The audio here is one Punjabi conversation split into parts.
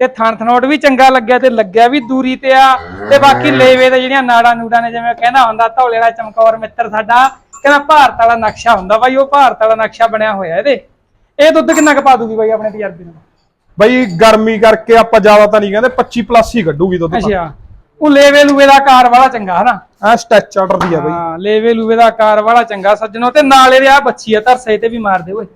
ਤੇ ਥਣ ਥਣੋਟ ਵੀ ਚੰਗਾ ਲੱਗਿਆ ਤੇ ਲੱਗਿਆ ਵੀ ਦੂਰੀ ਤੇ ਆ। ਤੇ ਬਾਕੀ ਲੇਵੇ ਦੇ ਜਿਹੜੀਆਂ ਨਾੜਾਂ ਨੂੜਾਂ ਨੇ ਜਿਵੇਂ ਕਹਿੰਦਾ ਹੁੰਦਾ ਧੌਲੇ ਵਾਲਾ ਚਮਕੌਰ ਮਿੱਤਰ ਸਾਡਾ ਕਹਿੰਦਾ ਭਾਰਤ ਵਾਲਾ ਨਕਸ਼ਾ ਹੁੰਦਾ ਬਾਈ ਉਹ ਭਾਰਤ ਵਾਲਾ ਨਕਸ਼ਾ ਬਣਿਆ ਹੋਇਆ ਇਹਦੇ। ਇਹ ਦੁੱਧ ਕਿੰਨਾ ਕੁ ਪਾ ਦੂਗੀ ਬਾਈ ਆਪਣੇ ਤਜਰਬੇ ਨਾਲ? ਬਈ ਗਰਮੀ ਕਰਕੇ ਆਪਾਂ ਜ਼ਿਆਦਾ ਤਾਂ ਨਹੀਂ ਕਹਿੰਦੇ 25 ਪਲੱਸ ਹੀ ਕੱਢੂਗੀ ਦੁੱਧ ਅੱਛਾ। ਉਹ ਲੇਵੇ ਲੂਵੇ ਦਾ ਕਾਰ ਵਾਲਾ ਚੰਗਾ ਹਨਾ? ਐ ਸਟੈਚ ਆਰਡਰ ਦੀ ਆ ਬਈ। ਹਾਂ ਲੇਵੇ ਲੂਵੇ ਦਾ ਕਾਰ ਵਾਲਾ ਚੰਗਾ ਸੱਜਣੋ ਤੇ ਨਾਲ ਇਹਦੇ ਆ ਬੱਚੀ ਆ ਧਰਸੇ ਤੇ ਵੀ ਮਾਰਦੇ ਓਏ।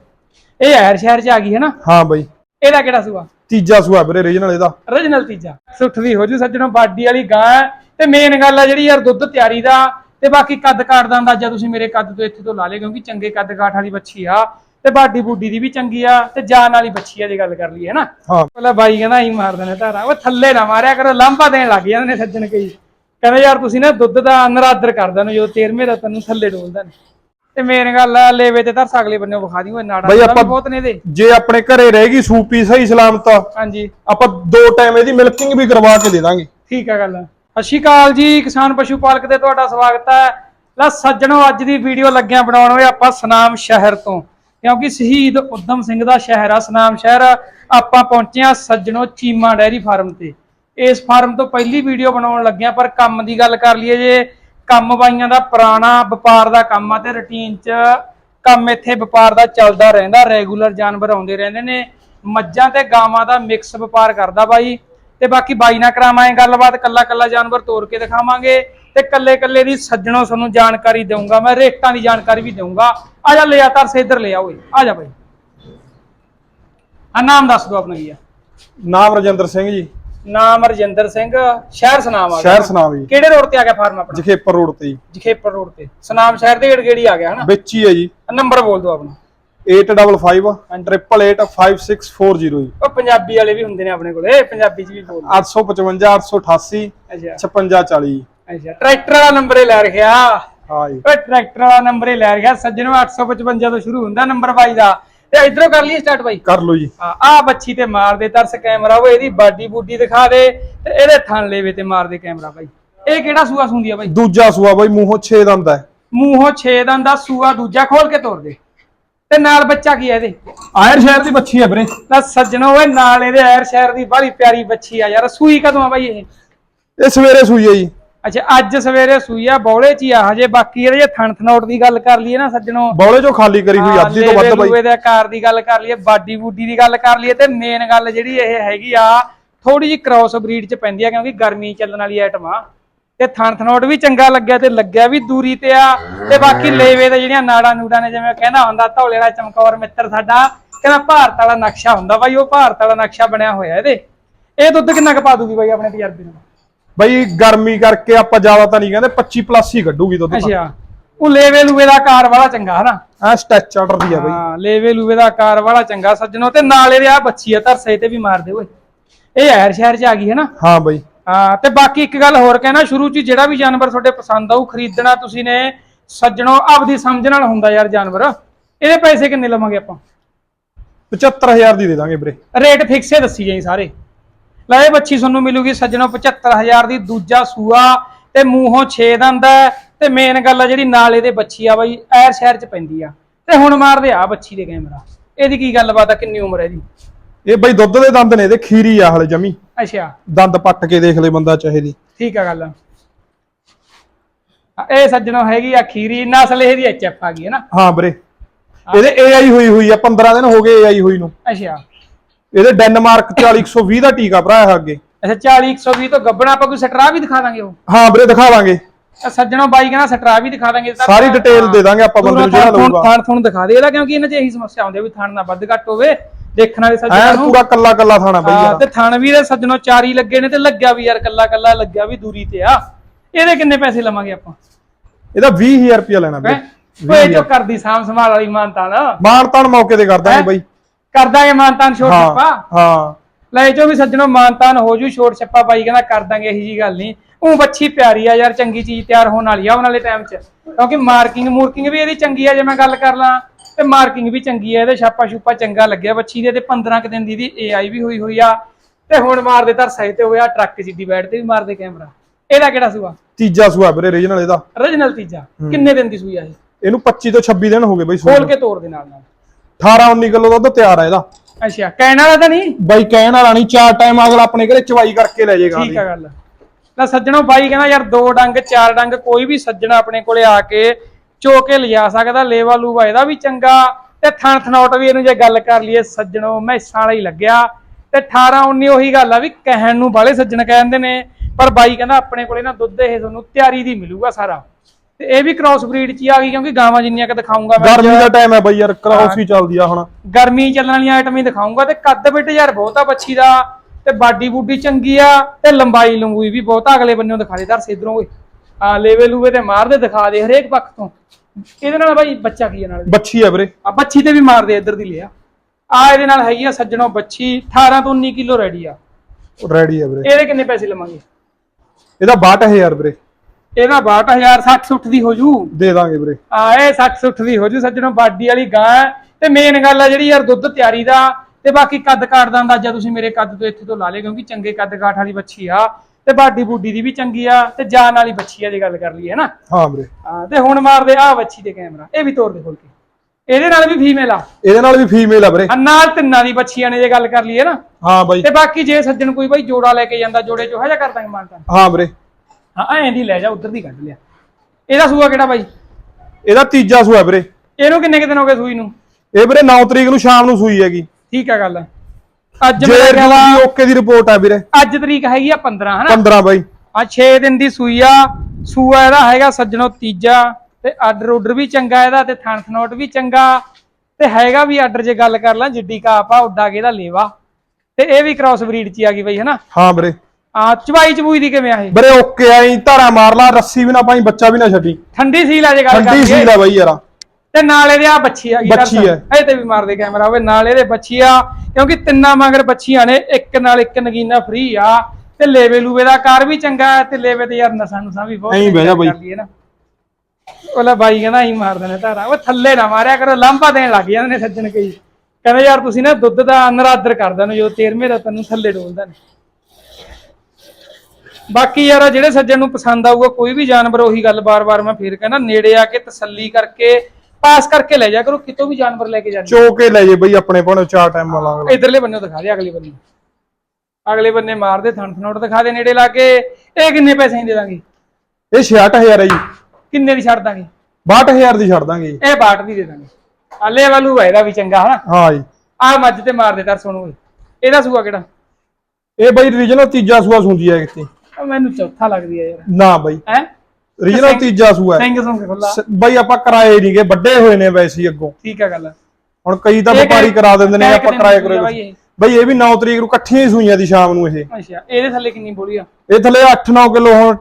ਇਹ ਐਰ ਸ਼ਹਿਰ ਚ ਆ ਗਈ ਹੈ ਨਾ ਹਾਂ ਬਈ। ਇਹਦਾ ਕਿਹੜਾ ਸੂਆ? ਤੀਜਾ ਸੂਆ ਵੀਰੇ ਰੀਜਨਲ ਇਹਦਾ। Origignal ਤੀਜਾ। ਸੁੱਠ ਦੀ ਹੋ ਜੂ ਸੱਜਣੋ ਬਾਡੀ ਵਾਲੀ ਗਾਂ ਹੈ। ਤੇ ਮੇਨ ਗੱਲ ਆ ਜਿਹੜੀ ਯਾਰ ਦੁੱਧ ਤਿਆਰੀ ਦਾ ਤੇ ਬਾਕੀ ਕੱਦ ਕਾਠ ਦਾ ਅੰਦਾਜ਼ਾ ਤੁਸੀਂ ਮੇਰੇ ਕੱਦ ਤੋਂ ਇੱਥੇ ਤੋਂ ਲਾ ਲਿਓ ਕਿਉਂਕਿ ਚੰਗੇ ਕੱਦ ਕਾਠ ਵਾਲੀ ਬੱਚੀ ਆ। ਤੇ ਬਾਡੀ ਬੂਡੀ ਦੀ ਵੀ ਚੰਗੀ ਆ ਤੇ ਜਾਨ ਵਾਲੀ ਬੱਚੀ ਆ ਜੇ ਗੱਲ ਕਰ ਲਈਏ ਨਾ? ਹਾਂ। ਪਹਿਲਾਂ ਬਾਈ ਕਹਿੰਦਾ ਅਸੀਂ ਮਾਰ ਦਿੰਦੇ ਧਾਰਾ। ਉਹ ਥੱਲੇ ਨਾ ਮਾਰਿਆ ਕਰੋ ਲਾਂਭਾ ਦੇਣ ਲੱਗ ਜਾਂਦੇ ਨੇ ਸੱਜਣ ਕਈ। ਕਹਿੰਦੇ ਯਾਰ ਤੁਸੀਂ ਨਾ ਦੁੱਧ ਦਾ ਨਰਾਦਰ ਕਰਦੇ ਹੋ ਜੋ 13ਵੇਂ ਦਾ ਤੈਨੂੰ ਥੱਲੇ ਡੋਲਦਾ ਨੇ। ਤੇ ਮੇਨ ਗੱਲ ਆ ਲੇਵੇ ਤੇ ਧਰਸ ਅਗਲੇ ਬੰਨੇ ਵਿਖਾ ਦਿਓ ਇਹ ਨਾੜਾ ਬਈ ਆਪਾਂ- ਬਹੁਤ ਨੇ ਇਹਦੇ। ਜੇ ਆਪਣੇ ਘਰੇ ਰਹੇਗੀ ਸੂਪੀ ਸਹੀ ਸਲਾਮਤ ਹਾਂਜੀ। ਆਪਾਂ ਦੋ ਟਾਈਮ ਇਹਦੀ ਮਿਲਕਿੰਗ ਵੀ ਕਰਵਾ ਕੇ ਦੇ ਦਾਂਗੇ। ਠੀਕ ਆ ਗੱਲ। ਸਤਿ ਸ਼੍ਰੀ ਅਕਾਲ ਜੀ ਕਿਸਾਨ ਪਸ਼ੂ ਪਾਲਕ ਤੇ ਤੁਹਾਡਾ ਸਵਾਗਤ ਹੈ। ਲੈ ਸੱਜਣੋ ਅੱਜ ਦੀ ਵੀਡੀਓ ਲੱਗਿਆ ਬਣਾਉਣ ਹੋਏ ਆਪਾਂ ਸਨਾਮ ਸ਼ਹਿਰ ਤੋਂ। ਕਿਉਂਕਿ ਸ਼ਹੀਦ ਉਦਮ ਸਿੰਘ ਦਾ ਸ਼ਹਿਰ ਆ ਸਨਾਮ ਸ਼ਹਿਰ। ਆਪਾਂ ਪਹੁੰਚੇ ਆ ਸੱਜਣੋ ਚੀਮਾ ਡੈਰੀ ਫਾਰਮ ਤੇ। ਇਸ ਫਾਰਮ ਤੋਂ ਪਹਿਲੀ ਵੀਡੀਓ ਬਣਾਉਣ ਲੱਗਿਆ ਪਰ ਕੰਮ ਦੀ ਗੱਲ ਕਰ ਲਈਏ ਜੇ ਕੰਮ ਬਾਈਆਂ ਦਾ, ਪੁਰਾਣਾ ਵਪਾਰ ਦਾ ਕੰਮ ਆ ਤੇ ਰੁਟੀਨ 'ਚ ਕੰਮ ਇੱਥੇ ਵਪਾਰ ਦਾ ਚੱਲਦਾ ਰਹਿੰਦਾ ਰੈਗੂਲਰ ਜਾਨਵਰ ਆਉਂਦੇ ਰਹਿੰਦੇ ਨੇ, ਮੱਝਾਂ ਤੇ ਗਾਵਾਂ ਦਾ ਮਿਕਸ ਵਪਾਰ ਕਰਦਾ ਬਾਈ। ਤੇ ਬਾਕੀ ਬਾਈ ਨਾਲ ਕਰਾਵਾਂਗੇ ਗੱਲਬਾਤ ਕੱਲਾ ਕੱਲਾ ਜਾਨਵਰ ਤੋੜ ਕੇ ਦਿਖਾਵਾਂਗੇ ਤੇ ਕੱਲੇ ਕੱਲੇ ਦੀ ਸੱਜਣੋਂ ਤੁਹਾਨੂੰ ਜਾਣਕਾਰੀ ਦਊਂਗਾ, ਮੈਂ ਰੇਟਾਂ ਦੀ ਜਾਣਕਾਰੀ ਵੀ ਦਊਂਗਾ। ਆ ਜਾ ਲਿਆ ਤਰ ਸੇ ਇੱਧਰ ਲੈ ਆ ਓਏ, ਆ ਜਾ ਬਾਈ। ਆ ਨਾਮ ਦੱਸ ਦਿਓ ਆਪਣਾ ਕੀ ਆ ਨਾਮ ਰਜਿੰਦਰ ਸਿੰਘ ਜੀ। ਨਾਮ ਰਜਿੰਦਰ ਸਿੰਘ ਸ਼ਹਿਰ ਸਨਾਮ ਆ ਗਿਆ। ਸ਼ਹਿਰ ਸੁਨਾਮ ਜੀ। ਕਿਹੜੇ ਰੋਡ ਤੇ ਆ ਗਿਆ ਫਾਰਮ ਆਪਣਾ? ਜਖੇਪਰ ਰੋਡ ਤੇ ਜੀ। ਜਖੇਪਰ ਰੋਡ ਤੇ। ਸਨਾਮ ਸ਼ਹਿਰ ਦੇ ਗੇੜੀ ਆ ਗਿਆ ਹਨਾ? ਵਿੱਚ ਹੀ ਹੈ ਜੀ। ਨੰਬਰ ਬੋਲ ਦਿਓ ਆਪਣਾ। 855 8885640 ਜੀ। ਉਹ ਪੰਜਾਬੀ ਵਾਲੇ ਵੀ ਹੁੰਦੇ ਨੇ ਆਪਣੇ ਕੋਲੇ ਪੰਜਾਬੀ ਚ ਵੀ ਬੋਲ 855 888 ਅੱਛਾ। 5640 ਅੱਛਾ। ਟਰੈਕਟਰ ਵਾਲਾ ਨੰਬਰ ਹੀ ਲੈ ਰਖਿਆ ਹਾਂ ਜੀ। ਓਏ ਟਰੈਕਟਰ ਵਾਲਾ ਨੰਬਰ ਹੀ ਲੈ ਰਿਹਾ। ਸੱਜਣੋ 855 ਤੋਂ ਸ਼ੁਰੂ ਹੁੰਦਾ ਨੰਬਰ ਬਾਈ ਦਾ। ਤੇ ਇਧਰੋਂ ਕਰ ਲਈ ਸਟਾਰਟ ਬਾਈ। ਕਰ ਲਓ ਜੀ। ਆ ਆਹ ਬੱਚੀ ਤੇ ਮਾਰ ਦੇ ਤਰਸ ਕੈਮਰਾ ਉਹ ਇਹਦੀ ਬਾਡੀ ਬੂਡੀ ਦਿਖਾ ਦੇ ਤੇ ਇਹਦੇ ਥਣ ਲੇਵੇ ਤੇ ਮਾਰ ਦੇ ਕੈਮਰਾ ਬਾਈ। ਇਹ ਕਿਹੜਾ ਸੂਆ ਸੁੰਦੀ ਆ ਬਾਈ? ਦੂਜਾ ਸੂਆ ਬਾਈ ਮੂੰਹੋਂ 6 ਦੰਦ ਹੈ ਮੂੰਹੋਂ 6 ਦੰਦ ਦਾ ਸੂਆ ਦੂਜਾ ਖੋਲ ਕੇ ਤੋੜ ਦੇ। ਤੇ ਨਾਲ ਬੱਚਾ ਕੀ ਆ ਇਹਦੇ? ਆਇਰ ਸ਼ਹਿਰ ਦੀ ਬੱਚੀ ਹੈ ਵੀਰੇ। ਨਾ ਸੱਜਣੋ ਓਏ ਨਾਲ ਇਹਦੇ ਐਰ ਸ਼ਹਿਰ ਦੀ ਬੜੀ ਪਿਆਰੀ ਬੱਚੀ ਆ ਯਾਰ ਸੂਈ ਕਦੋਂ ਆ ਬਾਈ ਇਹ? ਇਹ ਸਵੇਰੇ ਸੂਈ ਹੈ ਜੀ। ਅੱਛਾ ਅੱਜ ਸਵੇਰੇ ਸੂਈ ਆ ਬੌਲੇ ਚ ਹੀ ਆ ਹਜੇ ਬਾਕੀ ਇਹਦੇ ਜੇ ਥਣ ਥਣੋਟ ਦੀ ਗੱਲ ਕਰ ਲਈਏ ਨਾ ਸੱਜਣੋ। ਬੌਲੇ ਚੋਂ ਖਾਲੀ ਕਰੀ ਹੋਈ ਅੱਧੀ ਤੋਂ ਵੱਧ ਬਾਈ। ਲੂਵੇ ਦੇ ਆਕਾਰ ਦੀ ਗੱਲ ਕਰ ਲਈਏ ਬਾਡੀ ਬੂਡੀ ਦੀ ਗੱਲ ਕਰ ਲਈਏ ਤੇ ਮੇਨ ਗੱਲ ਜਿਹੜੀ ਇਹ ਹੈਗੀ ਆ ਥੋੜੀ ਜਿਹੀ ਕ੍ਰਾਸ ਬਰੀਡ ਚ ਪੈਂਦੀ ਆ ਕਿਉਂਕਿ ਗਰਮੀ ਚੱਲਣ ਵਾਲੀ ਆਈਟਮ ਆ। ਤੇ ਥਣ ਥਣੋਟ ਵੀ ਚੰਗਾ ਲੱਗਿਆ ਤੇ ਲੱਗਿਆ ਵੀ ਦੂਰੀ ਤੇ ਆ। ਤੇ ਬਾਕੀ ਲੇਵੇ ਦੇ ਜਿਹੜੀਆਂ ਨਾੜਾਂ ਨੂੜਾਂ ਨੇ ਜਿਵੇਂ ਕਹਿੰਦਾ ਹੁੰਦਾ ਧੌਲੇ ਵਾਲਾ ਚਮਕੌਰ ਮਿੱਤਰ ਸਾਡਾ ਕਹਿੰਦਾ ਭਾਰਤ ਵਾਲਾ ਨਕਸ਼ਾ ਹੁੰਦਾ ਬਾਈ ਉਹ ਭਾਰਤ ਵਾਲਾ ਨਕਸ਼ਾ ਬਣਿਆ ਹੋਇਆ ਇਹਦੇ। ਇਹ ਦੁੱਧ ਕਿੰਨਾ ਕੁ ਪਾ ਦੂਗੀ ਬਾਈ ਆਪਣੇ ਤਜਰਬੇ ਨਾਲ? ਬਾਈ ਗਰਮੀ ਕਰਕੇ ਆਪਾਂ ਜ਼ਿਆਦਾ ਤਾਂ ਨਹੀਂ ਕਹਿੰਦੇ 25 ਪਲੱਸ ਹੀ ਕੱਢੂਗੀ ਦੁੱਧ ਤਾਂ। ਅੱਛਾ। ਉਹ ਲੇਵੇ ਲੂਵੇ ਦਾ ਆਕਾਰ ਵਾਲਾ ਚੰਗਾ ਹਨਾ? ਐ ਸਟੈਚ ਆਰਡਰ ਦੀ ਆ ਬਾਈ। ਹਾਂ ਲੇਵੇ ਲੂਵੇ ਦਾ ਆਕਾਰ ਵਾਲਾ ਚੰਗਾ ਸੱਜਣੋ ਤੇ ਨਾਲ ਇਹਦੇ ਆ ਬੱਚੀ ਆ ਧਰਸੇ ਤੇ ਵੀ ਮਾਰਦੇ ਓਏ। ਇਹ ਐਰ ਸ਼ਹਿਰ ਚ ਆ ਗਈ ਹੈ ਨਾ ਹਾਂ ਬਾਈ। ਹਾਂ ਤੇ ਬਾਕੀ ਇੱਕ ਗੱਲ ਹੋਰ ਕਹਿਣਾ ਸ਼ੁਰੂ ਚ ਹੀ ਜਿਹੜਾ ਵੀ ਜਾਨਵਰ ਤੁਹਾਡੇ ਪਸੰਦ ਆਊ ਖਰੀਦਣਾ ਤੁਸੀਂ ਨੇ ਸੱਜਣੋ ਆਪਦੀ ਸਮਝ ਨਾਲ ਹੁੰਦਾ ਯਾਰ ਜਾਨਵਰ। ਇਹਦੇ ਪੈਸੇ ਕਿੰਨੇ ਲਵਾਂਗੇ ਆਪਾਂ? 75000 ਦੀ ਦੇ ਦਾਂਗੇ ਵੀਰੇ। ਰੇਟ ਫਿਕਸੇ ਦੱਸੀ ਜਾਈ ਸਾਰੇ। ਲੈ ਇਹ ਬੱਚੀ ਤੁਹਾਨੂੰ ਮਿਲੂਗੀ ਸੱਜਣੋ 75000 ਦੀ ਦੂਜਾ ਸੂਆ ਤੇ ਮੂੰਹੋਂ 6 ਦੰਦ ਹੈ ਤੇ ਮੇਨ ਗੱਲ ਆ ਜਿਹੜੀ ਨਾਲ ਇਹਦੇ ਬੱਚੀ ਆ ਬਾਈ ਐਰ ਸ਼ਹਿਰ ਚ ਪੈਂਦੀ ਆ। ਤੇ ਹੁਣ ਮਾਰਦੇ ਆ ਬੱਚੀ ਦੇ ਕੈਮਰਾ ਇਹਦੀ ਕੀ ਗੱਲਬਾਤ ਆ ਕਿੰਨੀ ਉਮਰ ਹੈ ਜੀ ਇਹ ਬਾਈ ਦੁੱਧ ਦੇ ਦੰਦ ਨੇ ਇਹਦੇ ਖੀਰੀ ਆ ਹਲੇ ਜਮੀ। ਅੱਛਾ। ਦੰਦ ਪੱਟ ਕੇ ਦੇਖ ਲੈ ਬੰਦਾ ਚਾਹੇ ਦੀ। ਠੀਕ ਆ ਗੱਲ। ਆ ਇਹ ਸੱਜਣੋ ਹੈਗੀ ਆ ਖੀਰੀ ਨਸਲ ਇਹਦੀ ਐਚਐਫ ਆ ਗਈ ਹੈ ਨਾ। ਹਾਂ ਵੀਰੇ। ਇਹਦੇ AI ਹੋਈ ਹੋਈ ਆ 15 ਦਿਨ ਹੋ ਗਏ AI ਹੋਈ ਨੂੰ। ਅੱਛਾ। ਇਹਦੇ ਡੈਨਮਾਰਕ 4120 ਦਾ ਟੀਕਾ ਭਰਾਇਆ ਹੈ ਅੱਗੇ। ਅੱਛਾ 40 120 ਤੋਂ ਗੱਬਣਾ ਆਪਾਂ ਕੋਈ ਸਟਰਾ ਵੀ ਦਿਖਾ ਦਾਂਗੇ ਉਹ? ਹਾਂ ਵੀਰੇ ਦਿਖਾਵਾਂਗੇ ਤਾਂ ਸੱਜਣੋ ਬਾਈ ਕਹਿੰਦਾ ਸਟਰਾ ਵੀ ਦਿਖਾ ਦਾਂਗੇ ਤਾਂ ਸਾਰੀ ਡਿਟੇਲ ਦੇ ਦਾਂਗੇ ਆਪਾਂ ਬੰਦੇ ਨੂੰ ਜਿਹੜਾ ਲਊਗਾ। ਥਣ ਥਣ ਦਿਖਾ ਦੇ ਇਹਦਾ ਕਿਉਂਕਿ ਇਹਨਾਂ 'ਚ ਇਹੀ ਸਮੱਸਿਆ ਆਉਂਦੀ ਆ ਵੀ ਥਣ ਨਾ ਵੱਧ ਘੱਟ ਹੋਵੇ ਦੇਖਣ ਵਾਲੇ ਸੱਜਣਾਂ ਐਨ ਨੂੰ। ਪੂਰਾ ਕੱਲਾ ਕੱਲਾ ਥਾਣਾ ਬਈ ਹਾਂ, ਯਾਰ। ਤੇ ਥਣ ਵੀ ਦੇ ਸੱਜਣੋ ਚਾਰ ਹੀ ਲੱਗੇ ਨੇ ਤੇ ਲੱਗਿਆ ਵੀ ਯਾਰ ਕੱਲਾ ਕੱਲਾ ਲੱਗਿਆ ਵੀ ਦੂਰੀ ਤੇ ਆ। ਇਹਦੇ ਕਿੰਨੇ ਪੈਸੇ ਲਵਾਂਗੇ ਆਪਾਂ? ਇਹਦਾ 20000 ਰੁਪਇਆ ਲੈਣਾ ਹੈ? ਵੀਰੇ ਓਏ ਜੋ ਕਰਦੀ ਸਾਮ ਸੰਭਾਲ ਵਾਲੀ ਮਾਨਤਾ ਨਾ ਮੌਕੇ ਤੇ ਕਰ ਦਾਂਗੇ ਬਈ। ਕਰ ਦਾਂਗੇ ਮਾਨਤਾਨ ਛੋਟ ਛੱਪਾ? ਹਾਂ। ਲੈ ਜੋ ਵੀ ਸੱਜਣੋ ਮਾਨਤਾਨ ਹੋ ਜੂ ਛੋਟ ਛੱਪਾ ਬਾਈ ਕਹਿੰਦਾ ਕਰ ਦਾਂਗੇ ਇਹੀ ਜੀ ਗੱਲ ਨਹੀਂ। ਉਹ ਬੱਚੀ ਪਿਆਰੀ ਆ ਯਾਰ ਚੰਗੀ ਚੀਜ਼ ਤਿਆਰ ਹੋਣ ਵਾਲੀ ਆ ਆਉਣ ਵਾਲੇ ਟਾਈਮ 'ਚ। ਕਿਉਂਕਿ ਮਾਰਕਿੰਗ ਮੂਰਕਿੰਗ ਵੀ ਇਹਦੀ ਚੰਗੀ ਆ ਜੇ ਮੈਂ ਗੱਲ ਕਰ ਲਾਂ ਤੇ ਮਾਰਕਿੰਗ ਵੀ ਚੰਗੀ ਆ ਇਹਦੇ ਛਾਪਾ ਛੁਪਾ ਚੰਗਾ ਲੱਗਿਆ ਬੱਚੀ ਦੇ ਤੇ 15 ਕੁ ਦਿਨ ਦੀ ਦੀ ਏਆਈ ਵੀ ਹੋਈ ਹੋਈ ਆ। ਤੇ ਹੁਣ ਮਾਰਦੇ ਧਰ ਸਹੀ ਤੇ ਹੋਇਆ ਟਰੱਕ ਜਿੱਡੀ ਬੈਠ ਤੇ ਵੀ ਮਾਰਦੇ ਕੈਮਰਾ ਇਹਦਾ ਕਿਹੜਾ ਸੂਆ? ਤੀਜਾ ਸੂਆ ਵੀਰੇ ਰੀਜਨਲ ਇਹਦਾ। Origignal ਤੀਜਾ। ਕਿੰਨੇ ਦਿਨ ਦੀ ਸੂਈ ਆ ਇਹ? ਇਹਨੂੰ 25 ਤੋਂ 26 ਦਿਨ ਹੋ ਗਏ ਬਈ ਖੋਲ। ਕੇ ਤੋੜ ਦੇ ਨਾਲ ਨਾਲ 18 19 ਕਿਲੋ ਦੁੱਧ ਤਿਆਰ ਆ ਇਹਦਾ। ਅੱਛਾ ਕਹਿਣ ਵਾਲਾ ਤਾਂ ਨਹੀਂ? ਬਾਈ ਕਹਿਣ ਵਾਲਾ ਨਹੀਂ ਚਾਰ ਟਾਈਮ ਅਗਲਾ ਆਪਣੇ ਘਰੇ ਚਵਾਈ ਕਰਕੇ ਲੈ ਜਾਏਗਾ ਠੀਕ ਆ ਗੱਲ। ਲੈ ਸੱਜਣੋ ਬਾਈ ਕਹਿੰਦਾ ਯਾਰ ਦੋ ਡੰਗ ਚਾਰ ਡੰਗ ਕੋਈ ਵੀ ਸੱਜਣਾ ਆਪਣੇ ਕੋਲੇ ਆ ਕੇ ਚੋ ਕੇ ਲਿਜਾ ਸਕਦਾ ਲੇਵਾ ਲੂਵਾ ਇਹਦਾ ਵੀ ਚੰਗਾ। ਤੇ ਥਣ ਥਨੌਟ ਵੀ ਇਹਨੂੰ ਜੇ ਗੱਲ ਕਰ ਲਈਏ ਸੱਜਣੋ ਮੈਸਾਂ ਵਾਲਾ ਹੀ ਲੱਗਿਆ। ਤੇ 18 19 ਉਹੀ ਗੱਲ ਆ ਵੀ ਕਹਿਣ ਨੂੰ ਬਾਲੇ ਸੱਜਣ ਕਹਿੰਦੇ ਨੇ। ਪਰ ਬਾਈ ਕਹਿੰਦਾ ਆਪਣੇ ਕੋਲੇ ਨਾ ਦੁੱਧ ਇਹ ਤੁਹਾਨੂੰ ਤਿਆਰੀ ਦੀ ਮਿਲੂਗਾ ਸਾਰਾ। ਤੇ ਇਹ ਵੀ ਕ੍ਰਾਸ ਬਰੀਡ ਚ ਹੀ ਆ ਗਈ ਕਿਉਂਕਿ ਗਾਵਾਂ ਜਿੰਨੀਆਂ ਕਿ ਦਿਖਾਉਂਗਾ ਮੈਂ ਗਰਮੀ ਦਾ ਟਾਈਮ ਹੈ ਬਾਈ ਯਾਰ ਕ੍ਰਾਸ ਹੀ। ਚੱਲਦੀ ਆ ਹੁਣ। ਗਰਮੀ ਚੱਲਣ ਵਾਲੀਆਂ ਆਈਟਮ ਹੀ ਦਿਖਾਉਂਗਾ ਤੇ ਕੱਦ ਬਿੱਟ ਯਾਰ ਬਹੁਤ ਬੱਚੀ ਦਾ ਤੇ ਬਾਡੀ ਬੂਡੀ ਚੰਗੀ ਆ ਤੇ ਲੰਬਾਈ ਲੰਗੂਈ ਵੀ ਬਹੁਤ ਅਗਲੇ ਬੰਨਿਓ ਦਿਖਾ ਦੇ ਧਰ ਇਧਰੋਂ ਓਏ। ਆ ਲੇਵੇ ਲੂਵੇ ਤੇ ਮਾਰਦੇ ਦਿਖਾ ਦੇ ਹਰੇਕ ਪੱਖ ਤੋਂ। ਇਹਦੇ ਨਾਲ ਬਾਈ ਬੱਚਾ ਕੀ ਆ ਨਾਲ? ਬੱਚੀ ਆ ਵੀਰੇ। ਆ ਬੱਚੀ ਤੇ ਵੀ ਮਾਰਦੇ ਇੱਧਰ ਦੀ ਲਿਆ। ਆ ਇਹਦੇ ਨਾਲ ਹੈਗੀ ਆ ਸੱਜਣੋ ਬੱਚੀ 18 ਤੋਂ 19 ਕਿਲੋ ਰੈਡੀ ਆ। ਰੈਡੀ ਆ ਵੀਰੇ। ਇਹਦੇ ਕਿੰਨੇ ਪੈਸੇ ਲਵਾਂਗੇ? ਇਹਦਾ 62000 ਵੀਰੇ। ਇਹਦਾ 62000 60 ਸੁੱਟ ਦੀ ਹੋ ਜੂ। ਦੇ ਦਾਂਗੇ ਵੀਰੇ। ਆ ਇਹ 60 ਸੁੱਟ ਦੀ ਹੋ ਜੂ। ਸੱਜਣੋ ਬਾਡੀ ਵਾਲੀ ਗਾਂ ਹੈ। ਤੇ ਮੇਨ ਗੱਲ ਆ ਜਿਹੜੀ ਯਾਰ ਦੁੱਧ ਤਿਆਰੀ ਦਾ ਤੇ ਬਾਕੀ ਕੱਦ ਕਾਠ ਦਾ ਅੰਦਾਜ਼ਾ ਤੁਸੀਂ ਮੇਰੇ ਕੱਦ ਤੋਂ ਇੱਥੇ ਤੋਂ ਲਾ ਲਿਓ ਕਿਉਂਕਿ ਚੰਗੇ ਕੱਦ ਕਾਠ ਵਾਲੀ ਬੱਚੀ ਆ। ਤੇ ਬਾਡੀ ਬੂਡੀ ਦੀ ਵੀ ਚੰਗੀ ਆ ਤੇ ਜਾਨ ਵਾਲੀ ਬੱਚੀ ਆ ਜੇ ਗੱਲ ਕਰ ਲਈਏ ਹੈ ਨਾ ਹਾਂ ਵੀਰੇ। ਹਾਂ ਤੇ ਹੁਣ ਮਾਰਦੇ ਆ ਬੱਚੀ ਦੇ ਕੈਮਰਾ। ਇਹ ਵੀ ਤੋੜ ਦੇ ਖੋਲ ਕੇ। ਇਹਦੇ ਨਾਲ ਵੀ ਫੀਮੇਲ ਆ। ਇਹਦੇ ਨਾਲ ਵੀ ਫੀਮੇਲ ਆ ਵੀਰੇ। ਨਾਲ ਤਿੰਨਾਂ ਦੀ ਬੱਚੀਆਂ ਨੇ ਜੇ ਗੱਲ ਕਰ ਲਈਏ ਨਾ ਹਾਂ ਬਾਈ। ਤੇ ਬਾਕੀ ਜੇ ਸੱਜਣ ਕੋਈ ਬਾਈ ਜੋੜਾ ਲੈ ਕੇ ਜਾਂਦਾ ਜੋੜੇ ਚੋਂ ਹਜਾ ਕਰ ਦਾਂਗੇ ਮਾਨਤਾ। ਹਾਂ ਵੀਰੇ। ਹਾਂ ਐਂ ਦੀ ਲੈ ਜਾ ਉਧਰ ਦੀ ਕੱਢ ਲਿਆ। ਇਹਦਾ ਸੂਆ ਕਿਹੜਾ ਬਾਈ? ਇਹਦਾ ਤੀਜਾ ਸੂਆ ਵੀਰੇ। ਇਹਨੂੰ ਕਿੰਨੇ ਕੁ ਦਿਨ ਹੋ ਗਏ ਸੂਈ ਨੂੰ? ਇਹ ਵੀਰੇ 9 ਤਰੀਕ ਨੂੰ ਸ਼ਾਮ ਨੂੰ ਸੂਈ ਹੈਗੀ। ਠੀਕ ਆ ਗੱਲ। ਅੱਜ ਜੇ ਮੇਰੇ ਓਕੇ ਦੀ ਰਿਪੋਰਟ ਆ ਵੀਰੇ। ਅੱਜ ਤਰੀਕ ਹੈਗੀ ਆ 15 ਹਨਾ? 15 ਬਾਈ। ਆ 6 ਦਿਨ ਦੀ ਸੂਈ ਆ। ਸੂਆ ਇਹਦਾ ਹੈਗਾ ਸੱਜਣੋ ਤੀਜਾ। ਤੇ ਆਰਡਰ ਆਰਡਰ ਵੀ ਚੰਗਾ ਇਹਦਾ ਤੇ ਥਣ ਥਨੋਟ ਵੀ ਚੰਗਾ। ਤੇ ਹੈਗਾ ਵੀ ਆਰਡਰ ਜੇ ਗੱਲ ਕਰ ਲਾਂ ਜਿੱਡੀ ਕਾਪ ਆ ਉੱਡਾ ਕੇ ਇਹਦਾ ਲੇਵਾ। ਤੇ ਇਹ ਵੀ ਕ੍ਰਾਸ ਬਰੀਡ ਚ ਆ ਗਈ ਬਈ ਹਨਾ? ਹਾਂ ਵੀਰੇ। ਆ ਚਵਾਈ ਚਬੂਈ ਦੀ ਕਿਵੇਂ ਆ ਇਹ? ਵੀਰੇ ਓਕੇ ਆਈ ਧਾਰਾ ਮਾਰ ਲਾ ਰੱਸੀ ਵੀ ਨਾ ਪਾਈ ਬੱਚਾ ਵੀ ਨਾ ਛੱਡੀ। ਠੰਡੀ ਸੀਲ ਆ ਜੇ ਗੱਲ ਠੰਡੀ ਸੀਲ ਆ ਬਾਈ ਯਾਰ। ਤੇ ਨਾਲ ਇਹਦੇ ਆ ਬੱਚੀ ਆ ਬੱਚੀ। ਹੈ। ਇਹ ਤੇ ਵੀ ਮਾਰਦੇ ਕੈਮਰਾ ਹੋਵੇ ਨਾਲ ਇਹਦੇ ਬੱਚੀ ਆ ਕਿਉਂਕਿ ਤਿੰਨਾਂ ਮਗਰ ਬੱਚੀਆਂ ਨੇ ਇੱਕ ਨਾਲ ਇੱਕ ਨਗੀਨਾ ਫ੍ਰੀ ਆ। ਤੇ ਲੇਵੇ ਲੂਵੇ ਦਾ ਕਾਰ ਵੀ ਚੰਗਾ ਹੈ ਤੇ ਲੇਵੇ ਤੇ ਯਾਰ ਨਸਾਂ ਨੁਸਾਂ ਵੀ ਬਹੁਤ ਐਂ ਹੀ ਬਹਿ ਜਾ ਬਾਈ। ਉਹਲਾ ਬਾਈ ਕਹਿੰਦਾ ਹੀ ਮਾਰਦੇ ਨੇ ਧਾਰਾ। ਉਹ ਥੱਲੇ ਨਾ ਮਾਰਿਆ ਕਰੋ ਲਾਂਭਾ ਦੇਣ ਲੱਗ ਜਾਂਦੇ ਨੇ ਸੱਜਣ ਕਈ। ਕਹਿੰਦੇ ਯਾਰ ਤੁਸੀਂ ਨਾ ਦੁੱਧ ਦਾ ਨਰਾਦਰ ਕਰਦਾ ਨੂੰ ਜਦੋਂ 13ਵੇਂ ਦਾ ਤੈਨੂੰ ਥੱਲੇ ਡੋਲਦਾ ਨੇ। ਬਾਕੀ ਯਾਰ ਜਿਹੜੇ ਸੱਜਣ ਨੂੰ ਪਸੰਦ ਆਊਗਾ ਕੋਈ ਵੀ ਜਾਨਵਰ ਉਹੀ ਗੱਲ ਬਾਰ-ਬਾਰ ਮੈਂ ਫੇਰ ਕਹਿੰਦਾ ਨੇੜੇ ਆ ਕੇ ਤਸੱਲੀ ਕਰਕੇ ਪਾਸ ਕਰਕੇ ਲੈ ਜਾ ਕਰੋ ਕਿਤੋਂ ਵੀ ਜਾਨਵਰ ਲੈ ਕੇ ਜਾਣੀ। ਚੋ ਕੇ ਲੈ ਜੇ ਬਈ ਆਪਣੇ ਕੋਲ ਚਾਰ ਟਾਈਮ ਵਾਲਾ ਇਧਰਲੇ ਬੰਨੇ ਦਿਖਾ ਦੇ ਅਗਲੇ ਬੰਨੇ। ਅਗਲੇ ਬੰਨੇ ਮਾਰਦੇ ਥਣ ਥਨੋਟ ਦਿਖਾ ਦੇ ਨੇੜੇ ਲਾ ਕੇ। ਇਹ ਕਿੰਨੇ ਪੈਸੇ ਦੇ ਦਾਂਗੇ? ਇਹ 66000 ਹੈ ਜੀ। ਕਿੰਨੇ ਦੀ ਛੱਡ ਦਾਂਗੇ? 62000 ਦੀ ਛੱਡ ਦਾਂਗੇ। ਇਹ ਬਾਟ ਦੀ ਦੇ ਦਾਂਗੇ। ਆਲੇ ਵਾਲੂ ਇਹਦਾ ਵੀ ਚੰਗਾ ਹਨਾ? ਹਾਂ ਜੀ। ਆ ਮੱਝ ਤੇ ਮਾਰ ਦੇ ਤਰ ਸੁਣੋ ਇਹਦਾ ਸੂਆ ਕਿਹੜਾ? ਇਹ ਬਈ ਰੀਜਨਲ ਤੀਜਾ ਸੂਆ ਸੁੰਦੀ ਹੈ ਕਿਤੇ ਮੈਨੂੰ ਚੌਥਾ ਲੱਗਦੀ ਹੈ ਯਾਰ। ਨਾ ਬਈ। ਹੈ? ਰੀਜਨਲ ਤੀਜਾ ਸੂਆ ਹੈ। ਸਿੰਘ ਸੁੰਗ ਖੁੱਲਾ ਸ- ਬਈ ਆਪਾਂ ਕਰਾਏ ਨਹੀਂਗੇ ਵੱਡੇ ਹੋਏ ਨੇ ਵੈਸੇ ਹੀ ਅੱਗੋਂ। ਠੀਕ ਆ ਗੱਲ। ਹੁਣ ਕਈ ਤਾਂ ਇਹ ਵਪਾਰੀ ਕਰਾ ਦਿੰਦੇ ਨੇ ਆਪਾਂ ਕਿਰਾਏ ਦੀ ਆ ਬਾਈ ਕਰੇ ਇਹ? ਬਈ ਇਹ ਵੀ 9 ਤਰੀਕ ਨੂੰ ਇਕੱਠੀਆਂ ਹੀ ਸੂਈਆਂ ਦੀ ਸ਼ਾਮ ਨੂੰ ਇਹ। ਅੱਛਾ ਇਹਦੇ ਥੱਲੇ ਕਿੰਨੀ ਬੋਲੀ ਆ? ਇਹ ਥੱਲੇ 8-9 ਕਿਲੋ ਹੁਣ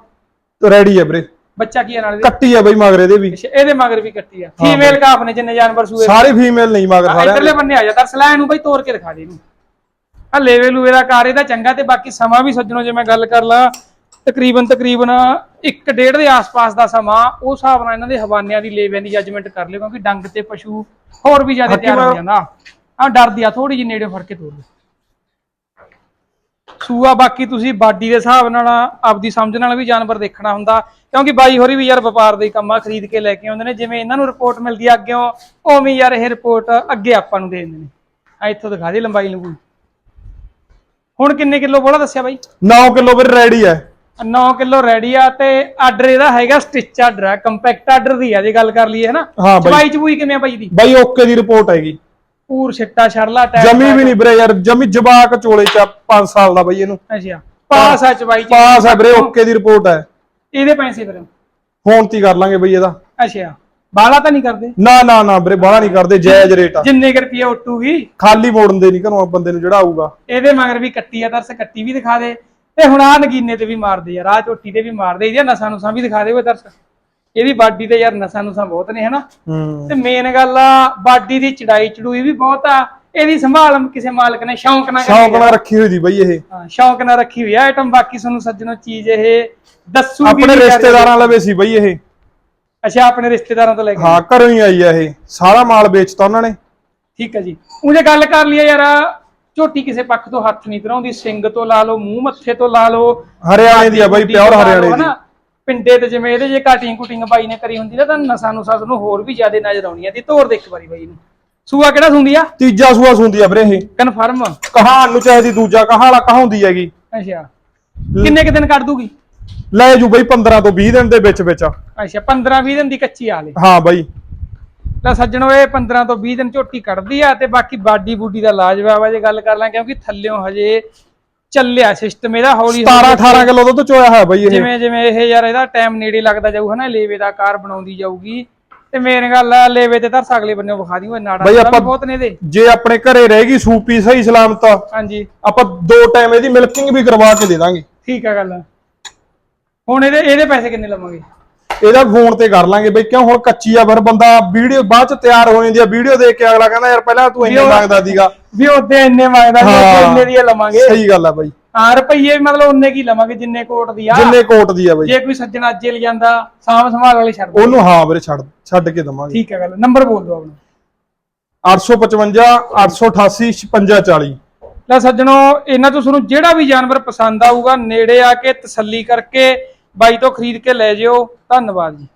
ਰੈਡੀ ਹੈ ਵੀਰੇ। ਬੱਚਾ ਕੀ ਆ ਨਾਲ ਇਹਦੇ? ਕੱਟੀ ਹੈ ਬਈ ਮਗਰ ਇਹਦੇ ਵੀ। ਅੱਛਾ, ਇਹਦੇ ਮਗਰ ਵੀ ਕੱਟੀ ਆ। ਫੀਮੇਲ ਕਾਫ ਨੇ ਜਿੰਨੇ ਜਾਨਵਰ ਸੂਏ। ਸਾਰੇ ਫੀਮੇਲ ਨਹੀਂ ਮਗਰ ਆ, ਸਾਰਿਆਂ ਇੱਧਰਲੇ ਦੇ ਬੰਨੇ ਆ ਜਾ ਦਰਸਲਾ ਇਹਨੂੰ ਬਈ ਤੋੜ ਕੇ ਦਿਖਾ ਦੇ ਇਹਨੂੰ। ਆ ਲੇਵੇ ਲੂਵੇ ਦਾ ਕਾਰ ਇਹਦਾ ਚੰਗਾ ਤੇ ਬਾਕੀ ਸਮਾਂ ਵੀ ਸੱਜਣੋ ਜੇ ਮੈਂ ਗੱਲ ਕਰ ਲਾਂ ਤਕਰੀਬਨ ਤਕਰੀਬਨ 1.5 ਦੇ ਆਸ-ਪਾਸ ਦਾ ਸਮਾਂ ਉਸ ਹਿਸਾਬ ਨਾਲ ਇਹਨਾਂ ਦੇ ਹਵਾਨਿਆਂ ਦੀ ਲੇਵਿਆਂ ਦੀ ਜੱਜਮੈਂਟ ਕਰ ਲਿਓ ਕਿਉਂਕਿ ਡੰਗ ਤੇ ਪਸ਼ੂ ਹੋਰ ਵੀ ਜ਼ਿਆਦਾ ਤਿਆਰ ਹੋ ਜਾਂਦਾ। ਆ ਡਰਦੀ ਆ ਥੋੜੀ ਜਿਹੀ ਨੇੜੇ ਫੜ ਕੇ ਤੋੜ ਦੇ ਸੂਆ ਬਾਕੀ ਤੁਸੀਂ ਬਾਡੀ ਦੇ ਹਿਸਾਬ ਨਾਲ ਆਪਦੀ ਸਮਝ ਨਾਲ ਵੀ ਜਾਨਵਰ ਦੇਖਣਾ ਹੁੰਦਾ ਕਿਉਂਕਿ ਬਾਈ ਹੋਰੀ ਵੀ ਯਾਰ ਵਪਾਰ ਦੇ ਕੰਮਾਂ ਖਰੀਦ ਕੇ ਲੈ ਕੇ ਆਉਂਦੇ ਨੇ ਜਿਵੇਂ ਇਹਨਾਂ ਨੂੰ ਰਿਪੋਰਟ ਮਿਲਦੀ ਆ ਅੱਗਿਓਂ ਉਵੇਂ ਯਾਰ ਇਹ ਰਿਪੋਰਟ ਅੱਗੇ ਆਪਾਂ ਨੂੰ ਦੇ ਦਿੰਦੇ ਨੇ। ਆ ਇੱਥੋਂ ਦਿਖਾ ਦੇ ਲੰਬਾਈ ਲੰਬੂਈ ਹੁਣ ਕਿੰਨੇ ਕਿਲੋ ਬੋਲਾ ਦੱਸਿਆ ਬਾਈ? 9 ਕਿਲੋ ਵੀਰੇ ਰੈਡੀ ਹੈ 9 ਕਿਲੋ ਰੈਡੀ ਆ ਤੇ ਆਰਡਰ ਇਹਦਾ ਹੈਗਾ ਸਟਿਚ ਆਰਡਰ ਆ ਕੰਪੈਕਟ ਆਰਡਰ ਦੀ ਆ ਜੇ ਗੱਲ ਕਰ ਲਈਏ ਹਨਾ? ਹਾਂ ਬਾਈ। ਚਵਾਈ ਚਬੂਈ ਕਿਵੇਂ ਆ ਬਾਈ ਦੀ? ਬਾਈ ਓਕੇ ਦੀ ਰਿਪੋਰਟ ਹੈਗੀ। ਪੂਰ ਛਿੱਟਾ ਛਰਲਾ ਟਾਇਰ ਜਮੀ ਵੀ ਨਹੀਂ ਵੀਰੇ ਯਾਰ ਜਮੀ ਜਵਾਕ ਚੋਲੇ ਚ 5 ਸਾਲ ਦਾ ਬਈ ਇਹਨੂੰ। ਅੱਛਾ ਪਾਸ ਆ ਚਵਾਈ ਚ ਪਾਸ ਹੈ ਵੀਰੇ ਓਕੇ ਦੀ ਰਿਪੋਰਟ ਹੈ ਇਹਦੇ ਪੈਸੇ ਫਿਰ ਫੋਨ ਤੇ ਕਰ ਲਾਂਗੇ ਬਈ ਇਹਦਾ। ਅੱਛਾ। ਬਾਲਾ ਤਾਂ ਨਹੀਂ ਕਰਦੇ? ਨਾ ਨਾ ਨਾ ਵੀਰੇ ਬਾਹਲਾ ਨਹੀਂ ਕਰਦੇ ਜਾਇਜ਼ ਰੇਟ ਆ। ਜਿੰਨੇ ਕੁ ਰੁਪਏ ਉੱਟੂਗੀ ਖਾਲੀ ਮੋੜਨ ਦੇ ਨਹੀਂ ਘਰੋਂ ਬੰਦੇ ਨੂੰ ਜਿਹੜਾ ਆਊਗਾ। ਇਹਦੇ ਮਗਰ ਵੀ ਕੱਟੀ ਆ ਦਰਸ ਕੱਟੀ ਵੀ ਦਿਖਾ ਦੇ। ਤੇ ਹੁਣ ਆ ਨਗੀਨੇ ਤੇ ਵੀ ਮਾਰਦੇ ਆ ਝੋਟੀ ਤੇ ਵੀ ਮਾਰਦੇ ਇਹਦੀਆਂ ਨਸਾਂ ਨੂਸਾਂ ਵੀ ਦਿਖਾ ਦੇ ਓਏ ਦਰਸ ਇਹਦੀ ਬਾਡੀ ਤੇ ਯਾਰ ਨਸਾਂ ਨੂਸਾਂ ਬਹੁਤ ਨੇ ਹਨਾ? ਹੂੰ। ਤੇ ਮੇਨ ਗੱਲ ਆ ਬਾਡੀ ਦੀ ਚੜਾਈ ਚੜੂਈ ਵੀ ਬਹੁਤ ਆ। ਇਹਦੀ ਸੰਭਾਲ ਕਿਸੇ ਮਾਲਕ ਨੇ ਸ਼ੌਂਕ ਨਾਲ ਕਰੀ ਸ਼ੌਂਕ ਨਾਲ ਰੱਖੀ ਹੋਈ ਦੀ ਬਈ ਇਹ। ਹਾਂ ਸ਼ੌਂਕ ਨਾਲ ਰੱਖੀ ਹੋਈ ਆ ਆਈਟਮ ਬਾਕੀ ਤੁਹਾਨੂੰ ਸੱਜਣੋ ਚੀਜ਼ ਇਹ ਦੱਸੂਗੀ ਆਪਣੇ ਰਿਸ਼ਤੇਦਾਰਾਂ ਲਵੇ ਸੀ ਬਈ ਇਹ। ਅੱਛਾ ਆਪਣੇ ਰਿਸ਼ਤੇਦਾਰਾਂ ਤੋਂ ਲੈ ਕੇ। ਹਾਂ ਘਰੋਂ ਹੀ ਆਈ ਆ ਇਹ। ਸਾਰਾ ਮਾਲ ਵੇਚਤਾ ਉਹਨਾਂ ਨੇ। ਠੀਕ ਹੈ ਜੀ। ਉਹ ਜੇ ਗੱਲ ਕਰ ਲਈਏ ਯਾਰ ਝੋਟੀ ਕਿਸੇ ਪੱਖ ਤੋਂ ਹੱਥ ਨਹੀਂ ਧਰਾਉਂਦੀ। ਸਿੰਘ ਤੋਂ ਲਾ ਲਓ ਮੂੰਹ ਮੱਥੇ ਤੋਂ ਲਾ ਲਓ। ਹਰਿਆਣੇ ਦੀ ਆ ਬਾਈ ਪਿਓਰ ਹਰਿਆਣੇ ਦੀ। ਪਿੰਡੇ ਤੇ ਜਿਵੇਂ ਇਹਦੇ ਜੇ ਕਟਿੰਗ ਕੁਟਿੰਗ ਬਾਈ ਨੇ ਕਰੀ ਹੁੰਦੀ ਨਾ ਤਾਂ ਨਸਾਂ ਨੂੰ ਸਾਨੂੰ ਹੋਰ ਵੀ ਜ਼ਿਆਦਾ ਨਜ਼ਰ ਆਉਣੀ ਆ ਦੀ। ਤੋੜ ਦੇ ਇੱਕ ਵਾਰੀ ਬਾਈ ਨੂੰ ਸੂਆ ਕਿਹੜਾ ਸੁੰਦੀ ਆ? ਤੀਜਾ ਸੂਆ ਸੁੰਦੀ ਆ ਵੀਰੇ ਇਹ। ਕਨਫਰਮ ਕਹਾਣ ਨੂੰ ਚਾਹੀਦੀ ਦੂਜਾ ਕਹਾਂ ਵਾਲਾ ਕਹਾਉਂਦੀ ਹੈਗੀ। ਅੱਛਾ। ਕਿੰਨੇ ਕੁ ਦਿਨ ਕੱਢ ਦੂਗੀ? ਲੈ ਜੂ ਬਈ 15 ਤੋਂ 20 ਦਿਨ ਦੇ ਵਿੱਚ ਵਿੱਚ। ਅੱਛਾ 15 20 ਦਿਨ ਦੀ ਕੱਚੀ ਆ ਲੇ ਹਾਂ ਬਈ। ਲੈ ਸੱਜਣੋ ਇਹ 15 ਤੋਂ 20 ਦਿਨ ਝੋਟੀ ਕੱਢਦੀ ਆ ਤੇ ਬਾਕੀ ਬਾਡੀ ਬੂਡੀ ਦਾ ਲਾਜਵਾਬ ਆ ਜੇ ਗੱਲ ਕਰ ਲਾਂ ਕਿਉਂਕਿ ਥੱਲਿਓਂ ਹਜੇ ਚੱਲਿਆ ਸਿਸਟਮ ਇਹਦਾ ਹੌਲੀ 17 18 ਕਿਲੋ ਦੁੱਧ ਚੋਇਆ ਹੈ ਬਈ ਇਹ। ਜਿਵੇਂ ਜਿਵੇਂ ਇਹ ਯਾਰ ਇਹਦਾ ਟਾਈਮ ਨੇੜੇ ਲੱਗਦਾ ਜਾਊ ਹਨਾ ਲੇਵੇ ਦਾ ਕਾਰ ਬਣਾਉਂਦੀ ਜਾਊਗੀ। ਤੇ ਮੇਨ ਗੱਲ ਆ ਲੇਵੇ ਤੇ ਤਰਸ ਅਗਲੇ ਬੰਨੇ ਵਿਖਾ ਦਿਓ ਨਾੜਾ ਬਹੁਤ ਨੇ ਇਹਦੇ। ਜੇ ਆਪਣੇ ਘਰੇ ਰਹੇਗੀ ਸੂਪੀ ਸਹੀ ਸਲਾਮਤ ਹਾਂਜੀ। ਆਪਾਂ ਦੋ ਟਾਈਮ ਇਹਦੀ ਮਿਲਕਿੰਗ ਵੀ ਕਰਵਾ ਕੇ ਦੇ ਦਾਂਗੇ। ਠੀਕ ਆ ਗੱਲ ਹੁਣ ਇਹਦੇ ਇਹਦੇ ਪੈਸੇ ਕਿੰਨੇ ਲਵਾਂਗੇ? ਇਹਦਾ ਫੋਨ ਤੇ ਕਰ ਲਾਂਗੇ ਬਈ ਕਿਉਂ ਹੁਣ ਕੱਚੀ ਆ ਫਿਰ ਬੰਦਾ ਵੀਡੀਓ ਬਾਅਦ ਚ ਤਿਆਰ ਹੋ ਜਾਂਦੀ ਆ ਵੀਡੀਓ ਦੇਖ ਕੇ ਅਗਲਾ ਕਹਿੰਦਾ ਯਾਰ ਪਹਿਲਾਂ ਤੂੰ ਇੰਨੇ ਮੰਗਦਾ ਸੀਗਾ। ਵੀ ਉਹਦੇ ਇੰਨੇ ਮੰਗਦਾ। ਉੱਥੇ ਇੰਨੇ ਦੀ ਲਵਾਂਗੇ। ਸਹੀ ਗੱਲ ਆ ਬਈ। ਹਾਂ ਰੁਪਈਏ ਵੀ ਮਤਲਬ ਉਹਨੇ ਕੀ ਲਵਾਂਗੇ ਜਿੰਨੇ ਕੋਟ ਦੀ ਆ। ਜਿੰਨੇ ਕੋਟ ਦੀ ਆ ਬਈ। ਜੇ ਕੋਈ ਸੱਜਣ ਅੱਜ ਲੈ ਜਾਂਦਾ ਸਾਂਭ ਸੰਭਾਲ ਵਾਲੀ ਛੱਡ। ਉਹਨੂੰ ਹਾਂ ਵੀਰੇ ਛੱਡ ਛੱਡ ਕੇ ਦਵਾਂਗੇ। ਠੀਕ ਹੈ ਗੱਲ ਨੰਬਰ ਬੋਲ ਦਿਓ ਆਪਣਾ। 855 888 5640 ਲੈ ਸੱਜਣੋ ਇਹਨਾਂ ਤੋਂ ਤੁਹਾਨੂੰ ਜਿਹੜਾ ਵੀ ਜਾਨਵਰ ਪਸੰਦ ਆਊਗਾ ਨੇੜੇ ਆ ਕੇ ਤਸੱਲੀ ਕਰਕੇ ਬਾਈ ਤੋਂ ਖਰੀਦ ਕੇ ਲੈ ਜਿਓ। ਧੰਨਵਾਦ ਜੀ।